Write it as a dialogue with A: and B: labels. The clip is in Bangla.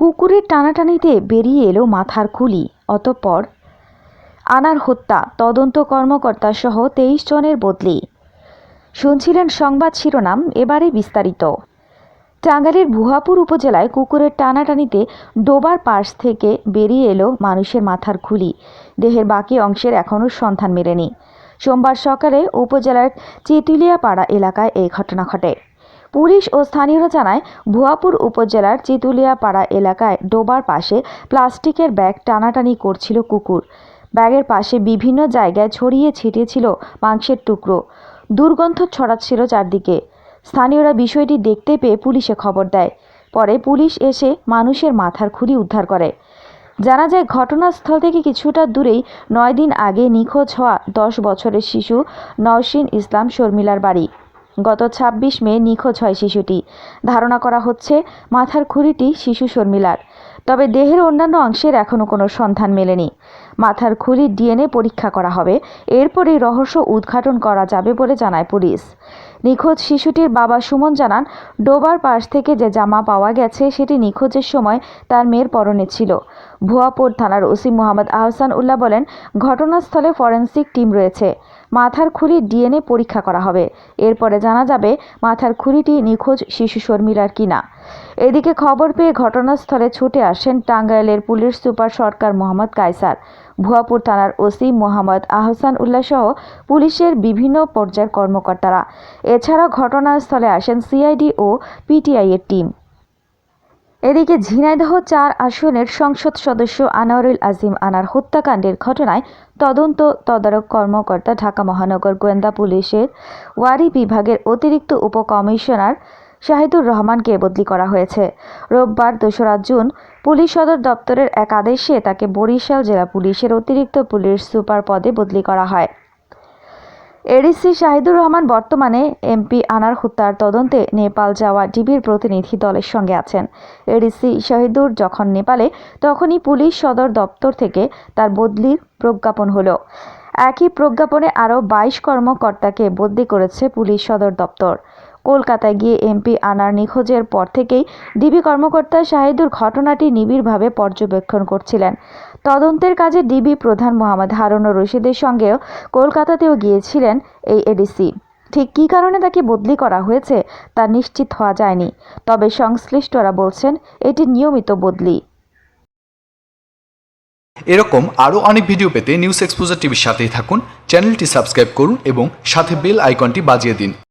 A: কুকুরের টানাটানিতে বেরিয়ে এলো মাথার খুলি। অতঃপর আনার হত্যা, তদন্ত কর্মকর্তা সহ তেইশ জনের বদলি। শুনছিলেন সংবাদ শিরোনাম, এবারে বিস্তারিত। টাঙ্গাইলের ভুহাপুর উপজেলায় কুকুরের টানাটানিতে ডোবার পাশ থেকে বেরিয়ে এলো মানুষের মাথার খুলি। দেহের বাকি অংশের এখনও সন্ধান মেলেনি। সোমবার সকালে উপজেলার চিতুলিয়াপাড়া এলাকায় এই ঘটনা ঘটে। পুলিশ ও স্থানীয়রা জানায়, ভুয়াপুর উপজেলার চিতুলিয়াপাড়া এলাকায় ডোবার পাশে প্লাস্টিকের ব্যাগ টানাটানি করছিল কুকুর। ব্যাগের পাশে বিভিন্ন জায়গায় ছড়িয়ে ছিটিয়ে ছিল মাংসের টুকরো। দুর্গন্ধ ছড়াচ্ছিল চারদিকে। স্থানীয়রা বিষয়টি দেখতে পেয়ে পুলিশে খবর দেয়। পরে পুলিশ এসে মানুষের মাথার খুলি উদ্ধার করে। জানা যায়, ঘটনাস্থল থেকে কিছুটা দূরেই নয় দিন আগে নিখোঁজ হওয়া দশ বছরের শিশু নওশিন ইসলাম শর্মিলার বাড়ি। গত ২৬ মে নিখোঁজ হয় শিশুটি। ধারণা করা হচ্ছে, মাথার খুলিটি শিশু শর্মিলার। তবে দেহের অন্যান্য অংশের এখনও কোনো সন্ধান মেলেনি। মাথার খুলির ডিএনএ পরীক্ষা করা হবে। এরপরই রহস্য উদ্ঘাটন করা যাবে বলে জানায় পুলিশ। নিখোঁজ শিশুটির বাবা সুমন জানান, ডোবার পাশ থেকে যে জামা পাওয়া গেছে সেটি নিখোঁজের সময় তার মেয়ের পরনে ছিল। ভুয়াপুর থানার ওসি মোহাম্মদ আহসান উল্লাহ বলেন, ঘটনাস্থলে ফরেন্সিক টিম রয়েছে। মাথার খুলির ডিএনএ পরীক্ষা করা হবে। এরপরে জানা যাবে মাথার খুলিটি নিখোঁজ শিশু শর্মিলার কিনা। এদিকে খবর পেয়ে ঘটনাস্থলে ছুটে আসেন টাঙ্গাইলের পুলিশ সুপার সরকার মোহাম্মদ কায়সার। ভুয়াপুর থানার ওসি মোহাম্মদ আহসান উল্লাহ সহ পুলিশের বিভিন্ন পর্যায়ের কর্মকর্তারা। এছাড়া ঘটনাস্থলে আসেন সিআইডি ও পিটিআই এর টিম। এদিকে ঝিনাইদহ চার আসনের সংসদ সদস্য আনোয়ারুল আজিম আনার হত্যাকাণ্ডের ঘটনায় তদন্ত তদারক কর্মকর্তা ঢাকা মহানগর গোয়েন্দা পুলিশের ওয়ারি বিভাগের অতিরিক্ত উপকমিশনার শাহিদুর রহমানকে বদলি করা হয়েছে। রোববার দোসরা জুন পুলিশ সদর দপ্তরের এক আদেশে তাকে বরিশাল জেলা পুলিশের অতিরিক্ত পুলিশ সুপার পদে বদলি করা হয়। এডিসি শাহিদুর রহমান বর্তমানে এমপি আনার হত্যার তদন্তে নেপাল যাওয়া ডিবির প্রতিনিধি দলের সঙ্গে আছেন। এডিসি শাহিদুর যখন নেপালে, তখনই পুলিশ সদর দপ্তর থেকে তার বদলির প্রজ্ঞাপন হলো। একই প্রজ্ঞাপনে আরও বাইশ কর্মকর্তাকে বদলি করেছে পুলিশ সদর দপ্তর। কলকাতায় গিয়ে এমপি আনার নিখোঁজের পর থেকেই ডিবি কর্মকর্তা শাহিদুর ঘটনাটি নিবিড়ভাবে পর্যবেক্ষণ করছিলেন। তদন্তের কাজে ডিবি প্রধান মোহাম্মদ হারুনুর রশিদের সঙ্গেও কলকাতাতেও গিয়েছিলেন এই এডিসি। ঠিক কী কারণে তাকে বদলি করা হয়েছে তা নিশ্চিত হওয়া যায়নি, তবে সংশ্লিষ্টরা বলছেন এটি নিয়মিত বদলি।
B: এরকম আরও অনেক ভিডিও পেতে নিউজ এক্সপোজার টিভির সাথেই থাকুন, চ্যানেলটি সাবস্ক্রাইব করুন এবং সাথে বেল আইকনটি বাজিয়ে দিন।